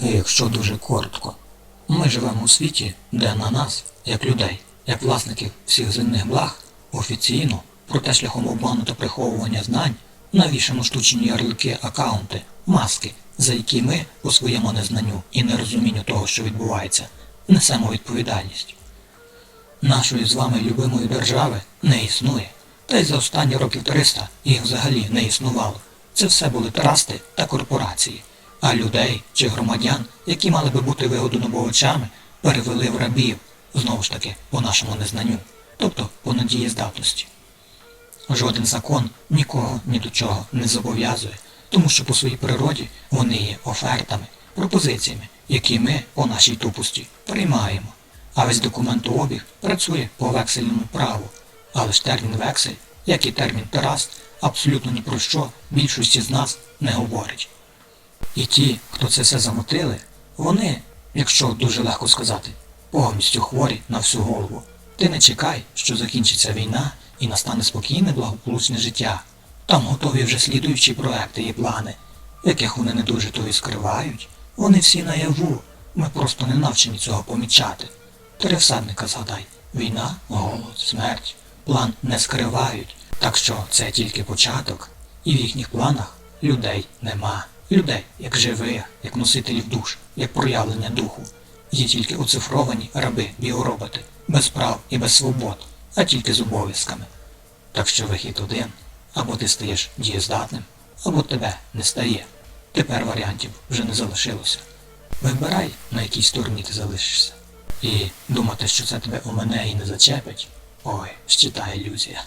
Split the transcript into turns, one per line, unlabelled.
Якщо дуже коротко, ми живемо у світі, де на нас, як людей, як власників всіх земних благ, офіційно, проте шляхом обману та приховування знань, навішано штучні ярлики, акаунти, маски, за які ми, по своєму незнанню і нерозумінню того, що відбувається, несемо відповідальність. Нашої з вами любимої держави не існує, та й за останні років 300 їх взагалі не існувало. Це все були трасти та корпорації, а людей чи громадян, які мали би бути вигодонобувачами, перевели в рабів, знову ж таки, по нашому незнанню, тобто по надієздатності. Жоден закон нікого ні до чого не зобов'язує, тому що по своїй природі вони є офертами, пропозиціями, які ми по нашій тупості приймаємо. А весь документообіг працює по вексельному праву. Але ж термін вексель, як і термін тераст, абсолютно ні про що більшості з нас не говорить. І ті, хто це все замотили, вони, якщо дуже легко сказати, повністю хворі на всю голову. Ти не чекай, що закінчиться війна і настане спокійне благополучне життя. Там готові вже слідуючі проекти і плани, яких вони не дуже то і скривають. Вони всі наяву. Ми просто не навчені цього помічати. Три згадай. Війна, голод, смерть. План не скривають. Так що це тільки початок. І в їхніх планах людей нема. Людей, як живих, як носителів душ, як проявлення духу. Є тільки оцифровані раби, біороботи, без прав і без свобод, а тільки з обов'язками. Так що вихід один, або ти стаєш дієздатним, або тебе не стає. Тепер варіантів вже не залишилося. Вибирай, на якій стороні ти залишишся. І думати, що це тебе у мене і не зачепить, ой, ще та ілюзія.